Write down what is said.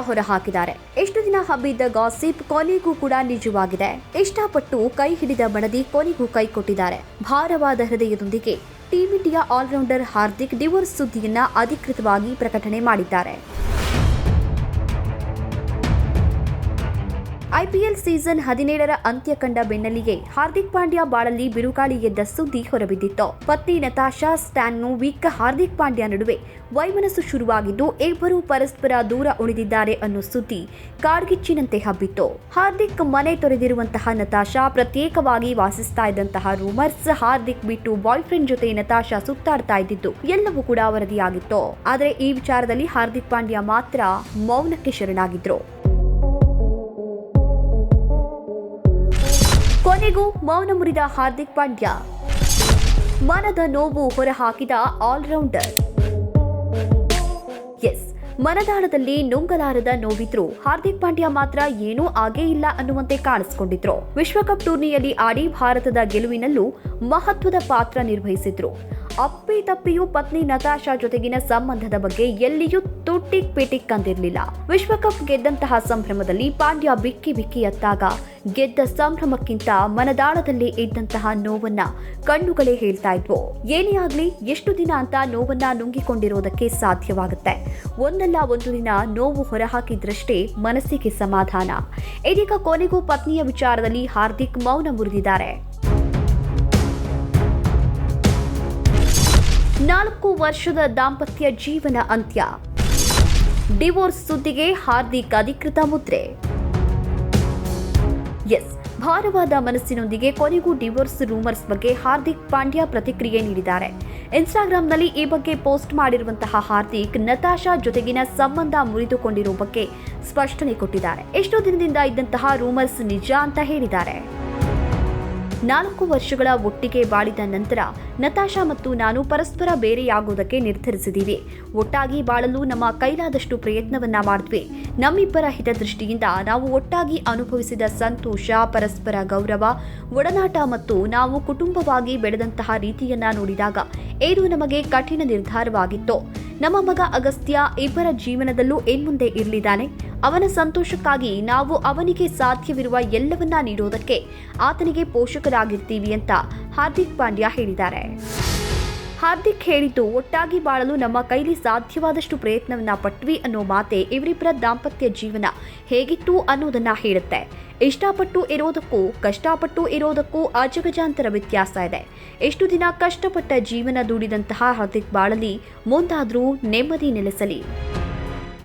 ಹೊರಹಾಕಿದ್ದಾರೆ. ಎಷ್ಟು ದಿನ ಹಬ್ಬಿದ್ದ ಗಾಸಿಪ್ ಕೊನೆಗೂ ಕೂಡ ನಿಜವಾಗಿದೆ. ಇಷ್ಟಪಟ್ಟು ಕೈ ಹಿಡಿದ ಬಣದಿ ಕೊನೆಗೂ ಕೈ ಕೊಟ್ಟಿದ್ದಾರೆ. ಭಾರವಾದ ಹೃದಯದೊಂದಿಗೆ team India allrounder Hardik divorce ಸುದ್ದಿಯನ್ನ ಅಧಿಕೃತವಾಗಿ ಪ್ರಕಟಣೆ ಮಾಡಿದ್ದಾರೆ. ಐಪಿಎಲ್ ಸೀಸನ್ ಹದಿನೇಳರ ಅಂತ್ಯ ಕಂಡ ಬೆನ್ನಲ್ಲಿಗೆ ಹಾರ್ದಿಕ್ ಪಾಂಡ್ಯ ಬಾಳಲ್ಲಿ ಬಿರುಗಾಳಿ ಎದ್ದ ಸುದ್ದಿ ಹೊರಬಿದ್ದಿತ್ತು. ಪತ್ನಿ Natasa Stankovic Hardik Pandya ನಡುವೆ ವೈಮನಸ್ಸು ಶುರುವಾಗಿದ್ದು, ಇಬ್ಬರು ಪರಸ್ಪರ ದೂರ ಉಳಿದಿದ್ದಾರೆ ಅನ್ನೋ ಸುದ್ದಿ ಕಾಡ್ಗಿಚ್ಚಿನಂತೆ ಹಬ್ಬಿತ್ತು. ಹಾರ್ದಿಕ್ ಮನೆ ತೊರೆದಿರುವಂತಹ ನತಾಶಾ ಪ್ರತ್ಯೇಕವಾಗಿ ವಾಸಿಸ್ತಾ ಇದ್ದಂತಹ ರೂಮರ್ಸ್ ಹಾರ್ದಿಕ್ ಬಿಟ್ಟು ಬಾಯ್ ಫ್ರೆಂಡ್ ಜೊತೆ ನತಾಶಾ ಸುತ್ತಾಡ್ತಾ ಇದ್ದಿದ್ದು, ಎಲ್ಲವೂ ಕೂಡ ವರದಿಯಾಗಿತ್ತು. ಆದರೆ ಈ ವಿಚಾರದಲ್ಲಿ ಹಾರ್ದಿಕ್ ಪಾಂಡ್ಯ ಮಾತ್ರ ಮೌನಕ್ಕೆ ಶರಣಾಗಿದ್ರು. ಕೊನೆಗೂ ಮೌನ ಮುರಿದ ಹಾರ್ದಿಕ್ ಪಾಂಡ್ಯ. ಮನದ ನೋವು ಹೊರಹಾಕಿದ ಆಲ್ರೌಂಡರ್. ಎಸ್, ಮನದಾಳದಲ್ಲಿ ನುಂಗಲಾರದ ನೋವಿದ್ರು. ಹಾರ್ದಿಕ್ ಪಾಂಡ್ಯ ಮಾತ್ರ ಏನೂ ಆಗೇ ಇಲ್ಲ ಅನ್ನುವಂತೆ ಕಾಣಿಸಿಕೊಂಡಿದ್ರು. ವಿಶ್ವಕಪ್ ಟೂರ್ನಿಯಲ್ಲಿ ಆಡಿ ಭಾರತದ ಗೆಲುವಿನಲ್ಲೂ ಮಹತ್ವದ ಪಾತ್ರ ನಿರ್ವಹಿಸಿದ್ರು. ಅಪ್ಪಿ ತಪ್ಪಿಯೂ ಪತ್ನಿ ನತಾಶಾ ಜೊತೆಗಿನ ಸಂಬಂಧದ ಬಗ್ಗೆ ಎಲ್ಲಿಯೂ ತುಟ್ಟಿಕ್ ಪಿಟಿಕ್ ಅಂದಿರಲಿಲ್ಲ ವಿಶ್ವಕಪ್ ಗೆದ್ದಂತಹ ಸಂಭ್ರಮದಲ್ಲಿ ಪಾಂಡ್ಯ ಬಿಕ್ಕಿ ಬಿಕ್ಕಿ ಎತ್ತಾಗ. ಗೆದ್ದ ಸಂಭ್ರಮಕ್ಕಿಂತ ಮನದಾಳದಲ್ಲಿ ಇದ್ದಂತಹ ನೋವನ್ನ ಕಣ್ಣುಗಳೇ ಹೇಳ್ತಾ ಇದ್ವು. ಏನೇ ಆಗ್ಲಿ, ಎಷ್ಟು ದಿನ ಅಂತ ನೋವನ್ನ ನುಂಗಿಕೊಂಡಿರೋದಕ್ಕೆ ಸಾಧ್ಯವಾಗುತ್ತೆ. ಒಂದಲ್ಲ ಒಂದು ದಿನ ನೋವು ಹೊರಹಾಕಿದ್ರಷ್ಟೇ ಮನಸ್ಸಿಗೆ ಸಮಾಧಾನ. ಇದೀಗ ಕೊನೆಗೂ ಪತ್ನಿಯ ವಿಚಾರದಲ್ಲಿ ಹಾರ್ದಿಕ್ ಮೌನ ಮುರಿದಿದ್ದಾರೆ. ನಾಲ್ಕು ವರ್ಷದ ದಾಂಪತ್ಯ ಜೀವನ ಅಂತ್ಯ. ಡಿವೋರ್ಸ್ ಸುದ್ದಿಗೆ ಹಾರ್ದಿಕ್ ಅಧಿಕೃತ ಮುದ್ರೆ. ಎಸ್, ಭಾರವಾದ ಮನಸ್ಸಿನೊಂದಿಗೆ ಕೊನೆಗೂ ಡಿವೋರ್ಸ್ ರೂಮರ್ಸ್ ಬಗ್ಗೆ ಹಾರ್ದಿಕ್ ಪಾಂಡ್ಯ ಪ್ರತಿಕ್ರಿಯೆ ನೀಡಿದ್ದಾರೆ. ಇನ್ಸ್ಟಾಗ್ರಾಂನಲ್ಲಿ ಈ ಬಗ್ಗೆ ಪೋಸ್ಟ್ ಮಾಡಿರುವಂತಹ ಹಾರ್ದಿಕ್, ನತಾಶಾ ಜೊತೆಗಿನ ಸಂಬಂಧ ಮುರಿದುಕೊಂಡಿರುವ ಬಗ್ಗೆ ಸ್ಪಷ್ಟನೆ ಕೊಟ್ಟಿದ್ದಾರೆ. ಎಷ್ಟೋ ದಿನದಿಂದ ಇದ್ದಂತಹ ರೂಮರ್ಸ್ ನಿಜ ಅಂತ ಹೇಳಿದ್ದಾರೆ. ನಾಲ್ಕು ವರ್ಷಗಳ ಒಟ್ಟಿಗೆ ಬಾಳಿದ ನಂತರ ನತಾಶಾ ಮತ್ತು ನಾನು ಪರಸ್ಪರ ಬೇರೆಯಾಗುವುದಕ್ಕೆ ನಿರ್ಧರಿಸಿದ್ದೀವಿ. ಒಟ್ಟಾಗಿ ಬಾಳಲು ನಮ್ಮ ಕೈಲಾದಷ್ಟು ಪ್ರಯತ್ನವನ್ನ ಮಾಡಿದ್ವಿ. ನಮ್ಮಿಬ್ಬರ ಹಿತದೃಷ್ಟಿಯಿಂದ ನಾವು ಒಟ್ಟಾಗಿ ಅನುಭವಿಸಿದ ಸಂತೋಷ, ಪರಸ್ಪರ ಗೌರವ, ಒಡನಾಟ ಮತ್ತು ನಾವು ಕುಟುಂಬವಾಗಿ ಬೆಳೆದಂತಹ ರೀತಿಯನ್ನ ನೋಡಿದಾಗ ಇದು ನಮಗೆ ಕಠಿಣ ನಿರ್ಧಾರವಾಗಿತ್ತು ನಮ್ಮ ಮಗ ಅಗಸ್ತ್ಯ ಇಬ್ಬರ ಜೀವನದಲ್ಲೂ ಇನ್ಮುಂದೆ ಇರಲಿದ್ದಾನೆ. ಅವನ ಸಂತೋಷಕ್ಕಾಗಿ ನಾವು ಅವನಿಗೆ ಸಾಧ್ಯವಿರುವ ಎಲ್ಲವನ್ನ ನೀಡೋದಕ್ಕೆ ಆತನಿಗೆ ಪೋಷಕರಾಗಿರ್ತೀವಿ ಅಂತ ಹಾರ್ದಿಕ್ ಪಾಂಡ್ಯ ಹೇಳಿದ್ದಾರೆ. ಹಾರ್ದಿಕ್ ಹೇಳಿದ್ದು, ಒಟ್ಟಾಗಿ ಬಾಳಲು ನಮ್ಮ ಕೈಲಿ ಸಾಧ್ಯವಾದಷ್ಟು ಪ್ರಯತ್ನವನ್ನ ಪಟ್ವಿ ಅನ್ನೋ ಮಾತೆ ಇವರಿಬ್ಬರ ದಾಂಪತ್ಯ ಜೀವನ. ಹೇಗಿತ್ತು ಅನ್ನೋದನ್ನ ಹೇಳುತ್ತೆ. ಇಷ್ಟಪಟ್ಟು ಇರೋದಕ್ಕೂ, ಕಷ್ಟಪಟ್ಟು ಇರೋದಕ್ಕೂ ಅಜಗಜಾಂತರ ವ್ಯತ್ಯಾಸ ಇದೆ. ಎಷ್ಟು ದಿನ ಕಷ್ಟಪಟ್ಟ ಜೀವನ ದೂಡಿದಂತಹ ಹಾರ್ದಿಕ್ ಬಾಳಲಿ, ಮುಂದಾದ್ರೂ ನೆಮ್ಮದಿ ನೆಲೆಸಲಿ.